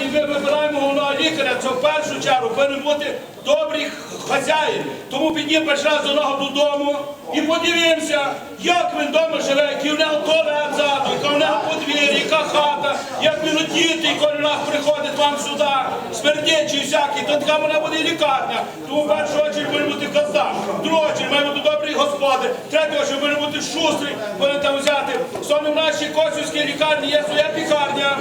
І ми вибираємо головного лікаря, це в першу чергу повинен бути добрий хазяїн. Тому підіймо перший раз до нього додому і подивимося, як він вдома живе, який в нього туалет ззаду, яка в нього подвір'я, яка хата, як він одітий, коли раз приходить вам сюди, смердячий всякий, то така вона буде і лікарня. Тому в першу чергу повинен бути казак, другу чергу має бути добрий господар, третю чергу повинен бути шустрий, повинен там взяти. Сьогодні в нашій Косівській лікарні є своя пікарня.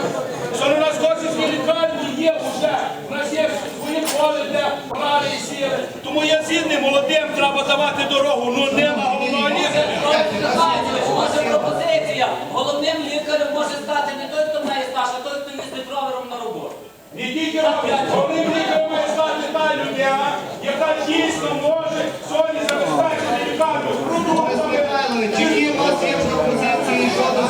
Сьогодні в нас Косівській лікарні є вже. У нас є свої поле для прави і сіли. Тому я згідний, молодим треба давати дорогу, ну нема головного лікаря. Може пропозиція. Головним лікарем може стати не той, хто має стаж, а той, хто їздить ровером на роботу. Не тільки головним лікарем має стати та людина, яка дійсно може сьогодні забезпечити лікарню. Продуктами. Михайлович, які у вас є пропозиції щодо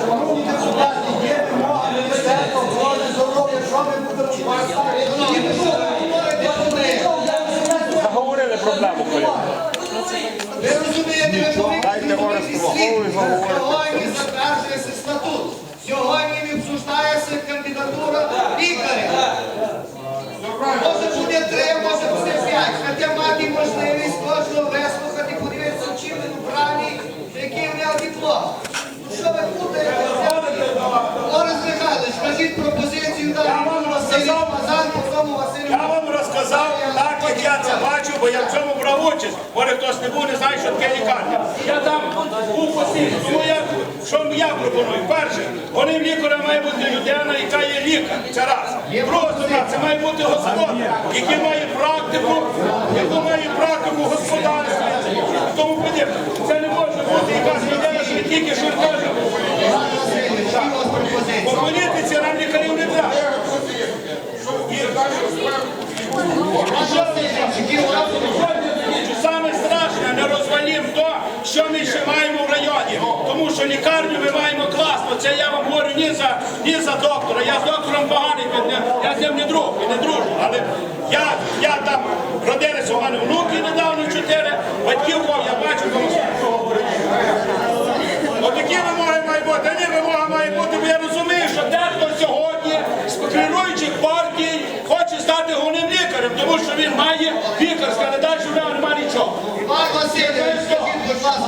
Шановні депутати, є вимога Міністерства охорони здоров'я, що ми будемо робити? Заговорили проблему, коли. Ви розумієте, ви повинні зробити слід. Сьогодні затверджується статут. Сьогодні обсуждається кандидатура лікаря. Може буде три, може буде п'ять. Хоча мати можливість кожного вислухати, подивитися, чим він управління, який в нього диплом. Ну, Що ви путаєте? Лорис Михайлович, скажіть пропозицію, Я вам розказав. Мазан, потім Василь. Я вам розказав так, як я це бачу, бо я в цьому брав участь. Може хтось не був, не знає, що таке лікарня. Я там був постійно. Тому я, що я пропоную? Перше, головним лікарем має бути людина, яка є лікар. Це раз. Друге, це має бути господар, який має практику, який має практику господарства. Тому подібне. Це не може бути якась людина, що тільки що каже. По політиці нам лікарів не треба. Саме страшне, не розвалім то, що ми ще маємо в районі. Тому що лікарню ми маємо класно. Це я вам говорю ні за, доктора. Я з доктором поганий, не- я з ним не друг і не дружу. Але я, я там родилися, у мене внуки недавно чотири, батьків я бачу, кому Отакі вимоги мають бути. А ні, вимога має бути, бо я розумію, що дехто сьогодні з керуючих партій хоче стати головним лікарем, тому що він має лікарська, не далі в нього немає нічого.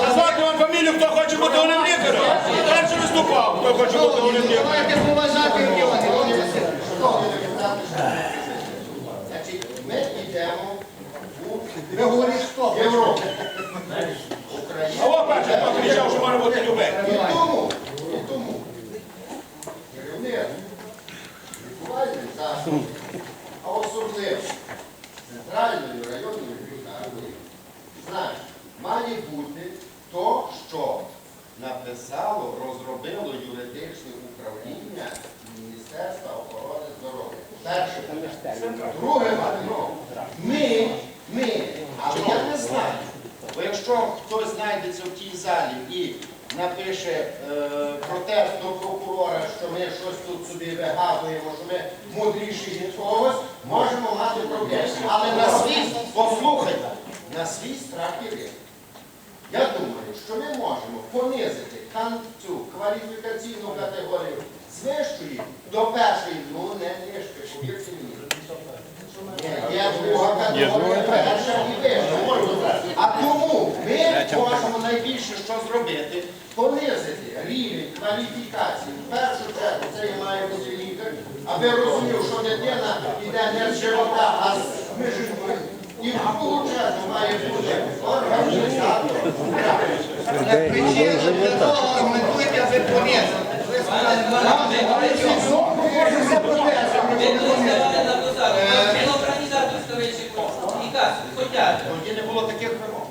Назвати вам фамілію, хто хоче бути головним лікарем. Перший виступав, хто хоче бути головним лікарем. Ми йдемо Ви говорите, хто? в Європу. А о, перше, хто кричав, що має бути любе. І тому, і тому керівник заходу, а особливо центральної Друге питання. Ми, ми, але я не знаю. Бо якщо хтось знайдеться в тій залі і напише е, протест до прокурора, що ми щось тут собі вигадуємо, що ми мудріші від когось, можемо мати проблеми. Але на свій, послухайте, на свій страх і ризик. Я думаю, що ми можемо понизити цю кваліфікаційну категорію з до першої, ну не нижче, повірте мені. Є друга категорія, перша і вища. А тому ми можемо найбільше що зробити, понизити рівень кваліфікації. В першу чергу це і має бути лікар, аби розумів, що дитина йде не з живота, а з міжиною. І в другу чергу має бути організатор. Організаторська речі. Яка? Хотять. Тоді не було таких вимог.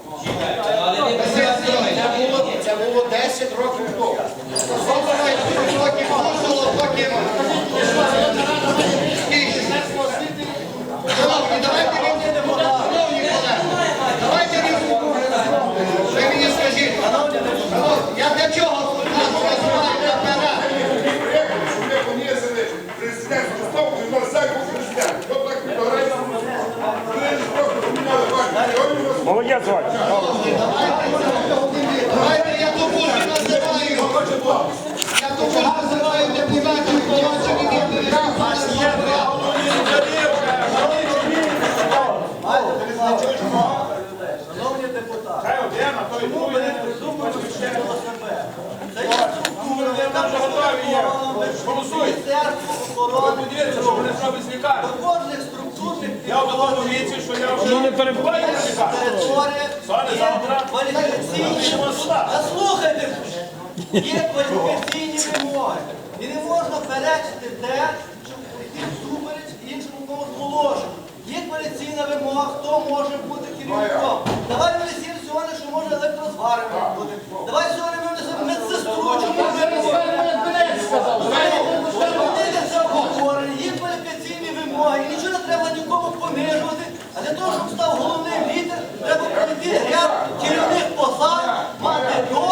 Це було, 10 років тому. слова що я вже... Не перебуваю. Сорі. Кваліфікаційні. А слухайте, є кваліфікаційні вимоги. І не можна перечити те, що йти всупереч іншому комусь положенню. Є кваліційна вимога, хто може бути керівником. Давай винесемо сьогодні, що може електрозварником бути. Давай сьогодні ми винесемо медсестру, чому ми Є кваліфікаційні вимоги, і нічого не треба нікому понижувати, а для того, щоб став головний лідер, треба пройти ряд керівних посад, мати. до.